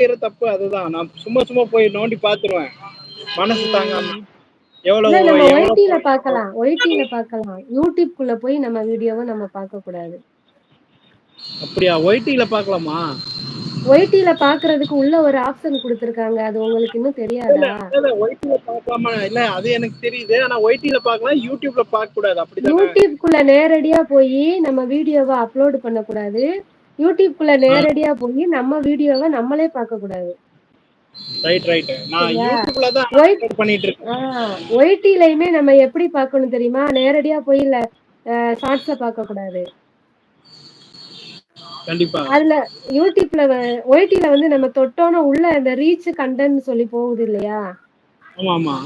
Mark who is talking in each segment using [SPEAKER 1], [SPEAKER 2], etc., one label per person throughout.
[SPEAKER 1] செய்யற தப்பு அதுதான். நான் சும்மா சும்மா போய் நோண்டி பாத்துருவேன். மனசு தாங்காம. எவ்வளவு
[SPEAKER 2] நம்ம
[SPEAKER 1] எவ்வளவு
[SPEAKER 2] ஒய்டில பார்க்கலாம் ஒய்டில பார்க்கலாம் யூடியூப்குள்ள போய் நம்ம வீடியோவை நம்ம பார்க்க கூடாது
[SPEAKER 1] அப்படியா ஒயிட்டில பாக்கலாமா?
[SPEAKER 2] ஒய்டில பாக்குறதுக்கு உள்ள ஒரு ஆப்ஷன் குடுத்துருக்காங்க. அது உங்களுக்கு இன்னும் தெரியாதா?
[SPEAKER 1] இல்ல இல்ல அது எனக்கு தெரியுது. ஆனா ஒயிட்டில பாக்கலாம். யூடியூப்ல பார்க்க கூடாது
[SPEAKER 2] யூடியூப்குள்ள நேரடியா போய் நம்ம வீடியோவை அப்லோட் பண்ண கூடாது யூடியூப்குள்ள நேரடியா போய் நம்ம வீடியோவை நம்மளே பார்க்க கூடாது?
[SPEAKER 1] யூடியூப்ல
[SPEAKER 2] ஒய்டிலையுமே நம்ம எப்படி பார்க்கணும் தெரியுமா? நேரடியா போய் இல்ல ஷார்ட்ஸ பார்க்க கூடாது அதுல யூடியூப்ல ஒய்டில வந்து நம்ம தொட்டோன உள்ள அந்த ரீச் கண்டென்ட் சொல்லி போகுது இல்லையா?
[SPEAKER 1] ஆமா ஆமா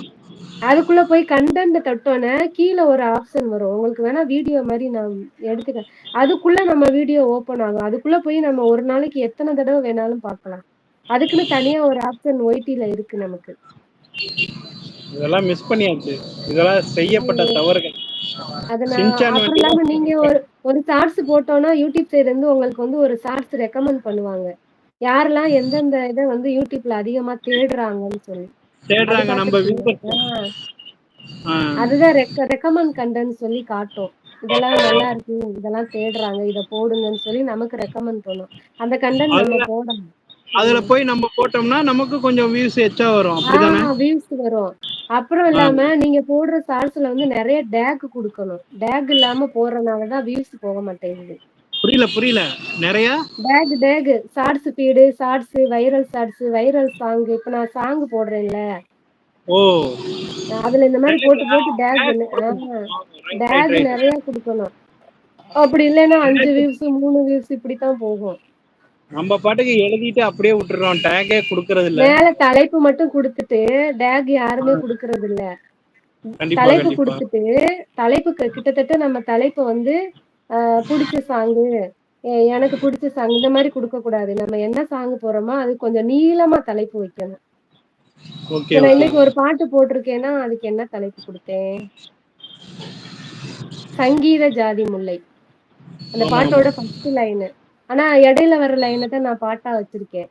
[SPEAKER 2] அதுக்குள்ள போய் கண்டென்ட் தொட்டோன்னே கீழே ஒரு ஆப்ஷன் வரும். உங்களுக்கு வேணா வீடியோ மாதிரி நான் எடுத்துக்கிறேன். அதுக்குள்ள நம்ம வீடியோ ஓபன் ஆகும். அதுக்குள்ள போய் நம்ம ஒரு நாளைக்கு எத்தனை தடவை வேணாலும் பார்க்கலாம். அதுக்குன்னு தனியா ஒரு ஆப்ஷன் ஒய்டில இருக்கு நமக்கு.
[SPEAKER 1] இதெல்லாம் மிஸ் பண்ணியாச்சு. இதெல்லாம் செய்யப்பட்ட தவறுகள்.
[SPEAKER 2] அத நான்
[SPEAKER 1] சின்சான்
[SPEAKER 2] அப்புறம்
[SPEAKER 1] வந்து
[SPEAKER 2] இல்லாம நீங்க ஒரு ஒரு ஷார்ட்ஸ் போட்டோம்னா யூடியூப் சைடு இருந்து உங்களுக்கு வந்து ஒரு ஷார்ட்ஸ் ரெக்கமெண்ட் பண்ணுவாங்க. யாரெல்லாம் எந்தெந்த இதை வந்து யூடியூப்ல அதிகமா தேடுறாங்கன்னு சொல்லி.
[SPEAKER 1] தேடுறாங்க நம்ம
[SPEAKER 2] அதுதான் ரெக்க ரெக்கமெண்ட் கண்டென்ட் சொல்லி காட்டும். இதெல்லாம் நல்லா இருக்கு இதெல்லாம் தேடுறாங்க இத போடுங்கன்னு சொல்லி நமக்கு ரெக்கமெண்ட் பண்ணும். அந்த கண்டென்ட் நம்ம போடணும்.
[SPEAKER 1] அதுல போய் நம்ம போட்டோம்னா நமக்கு கொஞ்சம் வியூஸ் எச்சா வரும். அப்படிதானே?
[SPEAKER 2] வியூஸ் வரும். அப்புறம் இல்லாம நீங்க போடுற ஷார்ட்ஸ்ல வந்து நிறைய டேக் கொடுக்கணும். டேக் இல்லாம போடுறதுனாலதான் வியூஸ் போக மாட்டேங்குது.
[SPEAKER 1] புரியல புரியல. நிறைய?
[SPEAKER 2] Tag tag shorts feed shorts viral shorts viral song இப்ப நான் சாங் போடுறேன்ல.
[SPEAKER 1] ஓ.
[SPEAKER 2] அதுல இந்த மாதிரி போட்டு போட்டு டேக் டேக் நிறைய கொடுக்கணும். அப்படி இல்லைன்னா அஞ்சு வியூஸ் மூணு வியூஸ் இப்படித்தான் போகும்.
[SPEAKER 1] நம்ம பாட்டுக்கு எழுதிட்டு அப்படியே விட்டுறோம். டேகே குடுக்கறது இல்ல.
[SPEAKER 2] மேல தலைப்பு மட்டும் கொடுத்துட்டு டேக் யாருமே கொடுக்கறது இல்ல. தலைப்பு கொடுத்துட்டு தலைப்பு கிட்டத்தட்ட நம்ம தலைப்பு வந்து பிடிச்ச சாங்கு எனக்கு பிடிச்ச சாங் இந்த மாதிரி கொடுக்க கூடாது. நம்ம என்ன சாங் போறோமோ அது கொஞ்சம் நீளமா தலைப்பு வைக்கணும். நான் இன்னைக்கு ஒரு பாட்டு போட்டிருக்கேன்னா அதுக்கு என்ன தலைப்பு கொடுத்தேன்? சங்கீத ஜாதி முல்லை. அந்த பாட்டோட ஃபர்ஸ்ட் லைனு ஆனா இடையில வர லைனை தான் நான் பாட்டா வச்சிருக்கேன்.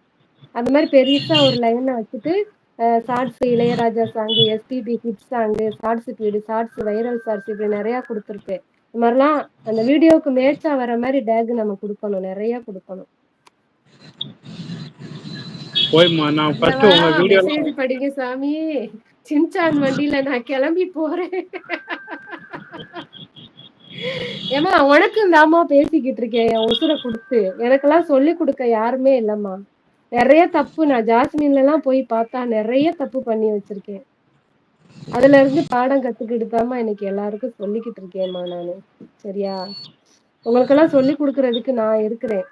[SPEAKER 2] அந்த மாதிரி பெருசா ஒரு லைனை வச்சுட்டு shorts Ilaiyaraaja song SPB hit song shorts feed shorts viral shorts இப்படி நிறைய கொடுத்துருப்பேன். இந்த மாதிரிலாம் அந்த வீடியோவுக்கு மேட்சா வர மாதிரி டேக் நம்ம கொடுக்கணும் நிறைய கொடுக்கணும். படிங்க சாமி. சின்சான் வண்டியில நான் கிளம்பி போறேன். ஏமா உனக்கும் தாம்மா பேசிக்கிட்டு இருக்கேன் என் உசுரை கொடுத்து. எனக்கெல்லாம் சொல்லி கொடுக்க யாருமே இல்லம்மா. நிறைய தப்பு நான் ஜாஸ்மின்ல எல்லாம் போய் பார்த்தா நிறைய தப்பு பண்ணி வச்சிருக்கேன். அதுல இருந்து பாடம் கத்துக்கிட்டு இன்னைக்கு எல்லாருக்கும் சொல்லிக்கிட்டு இருக்கேன்மா நானு. சரியா? உங்களுக்கெல்லாம் சொல்லி கொடுக்கறதுக்கு நான் இருக்கிறேன்.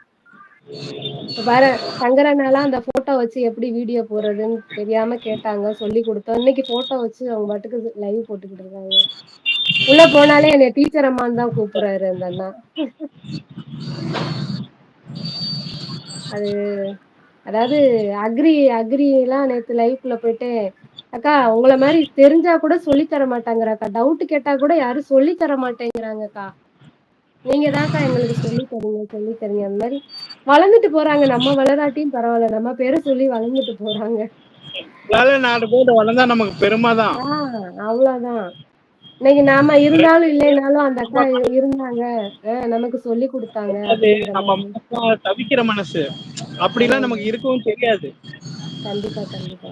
[SPEAKER 2] வர சங்கரனாலாம் அந்த போட்டோ வச்சு எப்படி வீடியோ போடுறதுன்னு தெரியாம கேட்டாங்க சொல்லி கொடுத்தோம். இன்னைக்கு போட்டோ வச்சு அவங்க பாட்டுக்கு லைவ் போட்டுக்கிட்டு இருக்காங்க. உள்ள போனாலே என்னை டீச்சர் அம்மான்னு தான் கூப்பிடுறாரு அந்த அண்ணா. அது அதாவது அக்ரி அக்ரி எல்லாம் நேத்து லைவ்க்குள்ள போயிட்டு அக்கா உங்கள மாதிரி தெரிஞ்சா கூட சொல்லி தர மாட்டாங்கறாக்கா. டவுட் கேட்டா கூட யாரும் சொல்லி தர மாட்டேங்கிறாங்கக்கா. நீங்க தான்க்கா எங்களுக்கு சொல்லி தரீங்க சொல்லி தரீங்க. அந்த மாதிரி வளர்ந்துட்டு போறாங்க. நம்ம வளராட்டியும் பரவாயில்ல. நம்ம பேரை சொல்லி வளர்ந்துட்டு போறாங்க.
[SPEAKER 1] வளர்ந்தா நமக்கு பெருமை தான்
[SPEAKER 2] ஆஹ் அவ்வளவுதான். இன்னைக்கு நாம இருந்தாலும் இல்லைனாலும் அந்த அக்கா இருந்தாங்க. நமக்கு சொல்லி கொடுத்தாங்க.
[SPEAKER 1] நம்ம
[SPEAKER 2] மாதிரி
[SPEAKER 1] மனசா தவிக்கிற மனசு. அப்படிலாம் நமக்கு இருக்கவும் தெரியாது.
[SPEAKER 2] கண்டிப்பா கண்டிப்பா.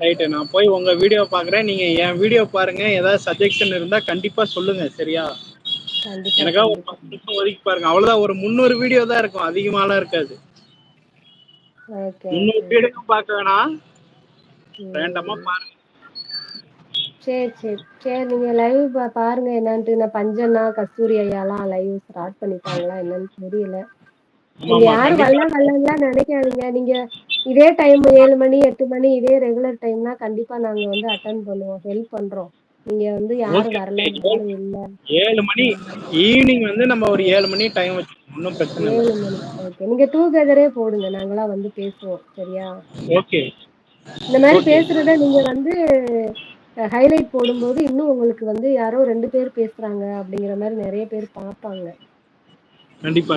[SPEAKER 1] ரைட்டு நான் போய் உங்க வீடியோ பாக்குறேன் நீங்க என் வீடியோ பாருங்க. ஏதாவது சஜஷன் இருந்தா கண்டிப்பா சொல்லுங்க சரியா?
[SPEAKER 2] கண்டிப்பா
[SPEAKER 1] எனக்கா ஒரு பத்து நிமிஷம் ஒதுக்கி பாருங்க. அவ்வளவுதான் ஒரு முந்நூறு வீடியோ தான் இருக்கும். அதிகமாலாம் இருக்காது. முந்நூறு வீடியோ பார்க்க வேணாம். ரேண்டமா பாருங்க.
[SPEAKER 2] சரி சரி சரி. நீங்க லைவ் பாருங்க என்னன்ட்டு. நான் பஞ்சனா கஸ்தூரி ஐயாலாம் லைவ் ஸ்டார்ட் பண்ணிட்டாங்களா என்னன்னு தெரியல. நீங்க யாரும்
[SPEAKER 1] கண்டிப்பா.
[SPEAKER 2] வரல வரலாம் நினைக்காதீங்க. நீங்க இதே டைம் ஏழு மணி எட்டு மணி இதே ரெகுலர் டைம்னா கண்டிப்பா நாங்க வந்து அட்டன் பண்ணுவோம் ஹெல்ப் பண்றோம். நீங்க வந்து யாரும் வரல இல்ல.
[SPEAKER 1] ஏழு மணி ஈவினிங் வந்து நம்ம ஒரு ஏழு மணி டைம் வச்சு ஒன்றும் பிரச்சனை
[SPEAKER 2] ஏழு மணி ஓகே நீங்க டூகெதரே போடுங்க நாங்களா வந்து பேசுவோம் சரியா?
[SPEAKER 1] ஓகே
[SPEAKER 2] இந்த மாதிரி பேசுறத நீங்க வந்து ஹைலைட் போடும்போது இன்னும் உங்களுக்கு வந்து யாரோ ரெண்டு பேர் பேசுறாங்க அப்படிங்கிற மாதிரி நிறைய பேர் பார்ப்பாங்க.
[SPEAKER 1] கண்டிப்பா.